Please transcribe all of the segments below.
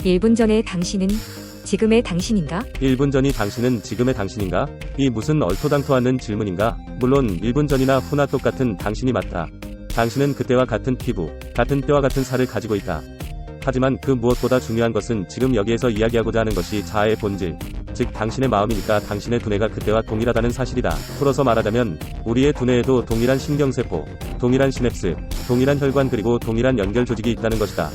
1분 전의 당신은 지금의 당신인가? 1분 전이 당신은 지금의 당신인가? 이 무슨 얼토당토 않는 질문인가? 물론 1분 전이나 후나 똑같은 당신이 맞다. 당신은 그때와 같은 피부, 같은 뼈와 같은 살을 가지고 있다. 하지만 그 무엇보다 중요한 것은 지금 여기에서 이야기하고자 하는 것이 자아의 본질, 즉 당신의 마음이니까 당신의 두뇌가 그때와 동일하다는 사실이다. 풀어서 말하자면 우리의 두뇌에도 동일한 신경세포, 동일한 시냅스, 동일한 혈관 그리고 동일한 연결 조직이 있다는 것이다.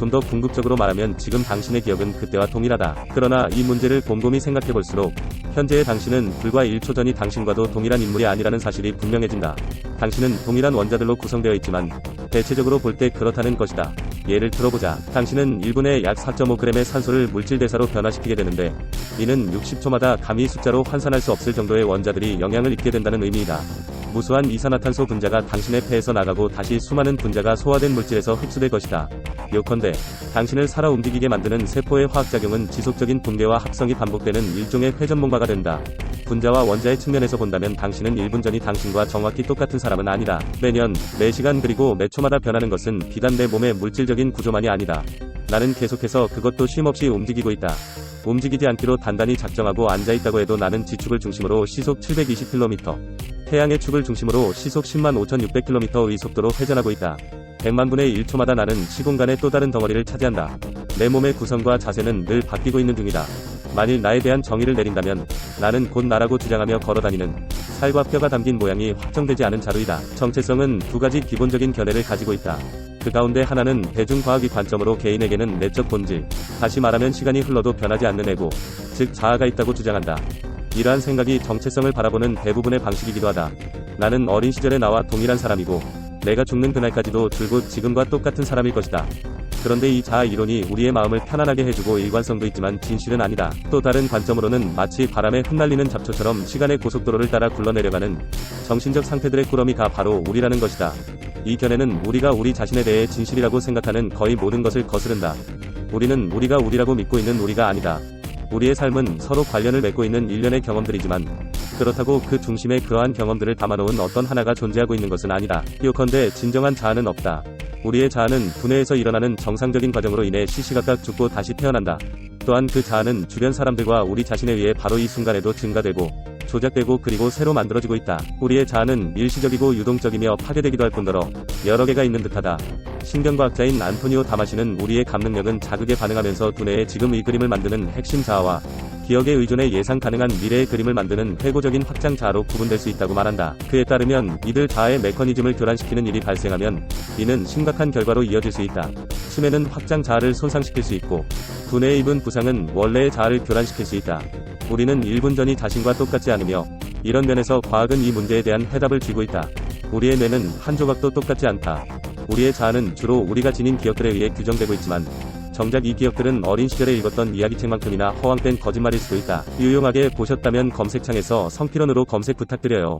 좀 더 궁극적으로 말하면 지금 당신의 기억은 그때와 동일하다. 그러나 이 문제를 곰곰이 생각해 볼수록 현재의 당신은 불과 1초 전이 당신과도 동일한 인물이 아니라는 사실이 분명해진다. 당신은 동일한 원자들로 구성되어 있지만 대체적으로 볼 때 그렇다는 것이다. 예를 들어보자. 당신은 1분에 약 4.5g의 산소를 물질 대사로 변화시키게 되는데 이는 60초마다 감히 숫자로 환산할 수 없을 정도의 원자들이 영향을 입게 된다는 의미이다. 무수한 이산화탄소 분자가 당신의 폐에서 나가고 다시 수많은 분자가 소화된 물질에서 흡수될 것이다. 요컨대 당신을 살아 움직이게 만드는 세포의 화학작용은 지속적인 붕괴와 합성이 반복되는 일종의 회전목마가 된다. 분자와 원자의 측면에서 본다면 당신은 1분 전이 당신과 정확히 똑같은 사람은 아니다. 매년, 매시간 그리고 매 초마다 변하는 것은 비단 내 몸의 물질적인 구조만이 아니다. 나는 계속해서 그것도 쉼없이 움직이고 있다. 움직이지 않기로 단단히 작정하고 앉아있다고 해도 나는 지축을 중심으로 시속 720km, 태양의 축을 중심으로 시속 10만 5600km의 속도로 회전하고 있다. 100만 분의 1초마다 나는 시공간의 또 다른 덩어리를 차지한다. 내 몸의 구성과 자세는 늘 바뀌고 있는 중이다. 만일 나에 대한 정의를 내린다면 나는 곧 나라고 주장하며 걸어다니는 살과 뼈가 담긴 모양이 확정되지 않은 자루이다. 정체성은 두 가지 기본적인 견해를 가지고 있다. 그 가운데 하나는 대중과학의 관점으로 개인에게는 내적 본질, 다시 말하면 시간이 흘러도 변하지 않는 에고, 즉 자아가 있다고 주장한다. 이러한 생각이 정체성을 바라보는 대부분의 방식이기도 하다. 나는 어린 시절에 나와 동일한 사람이고, 내가 죽는 그날까지도 줄곧 지금과 똑같은 사람일 것이다. 그런데 이 자아 이론이 우리의 마음을 편안하게 해주고 일관성도 있지만 진실은 아니다. 또 다른 관점으로는 마치 바람에 흩날리는 잡초처럼 시간의 고속도로를 따라 굴러내려가는 정신적 상태들의 꾸러미가 바로 우리라는 것이다. 이 견해는 우리가 우리 자신에 대해 진실이라고 생각하는 거의 모든 것을 거스른다. 우리는 우리가 우리라고 믿고 있는 우리가 아니다. 우리의 삶은 서로 관련을 맺고 있는 일련의 경험들이지만 그렇다고 그 중심에 그러한 경험들을 담아놓은 어떤 하나가 존재하고 있는 것은 아니다. 요컨대 진정한 자아는 없다. 우리의 자아는 두뇌에서 일어나는 정상적인 과정으로 인해 시시각각 죽고 다시 태어난다. 또한 그 자아는 주변 사람들과 우리 자신에 의해 바로 이 순간에도 증가되고 조작되고 그리고 새로 만들어지고 있다. 우리의 자아는 일시적이고 유동적이며 파괴되기도 할 뿐더러 여러 개가 있는 듯하다. 신경과학자인 안토니오 다마시는 우리의 감능력은 자극에 반응하면서 두뇌의 지금 이 그림을 만드는 핵심 자아와 기억에 의존해 예상 가능한 미래의 그림을 만드는 회고적인 확장 자아로 구분될 수 있다고 말한다. 그에 따르면 이들 자아의 메커니즘을 교란시키는 일이 발생하면 이는 심각한 결과로 이어질 수 있다. 치매는 확장 자아를 손상시킬 수 있고 두뇌에 입은 부상은 원래의 자아를 교란시킬 수 있다. 우리는 1분 전이 자신과 똑같지 않으며 이런 면에서 과학은 이 문제에 대한 해답을 쥐고 있다. 우리의 뇌는 한 조각도 똑같지 않다. 우리의 자아는 주로 우리가 지닌 기억들에 의해 규정되고 있지만 정작 이 기억들은 어린 시절에 읽었던 이야기책만큼이나 허황된 거짓말일 수도 있다. 유용하게 보셨다면 검색창에서 성필원으로 검색 부탁드려요.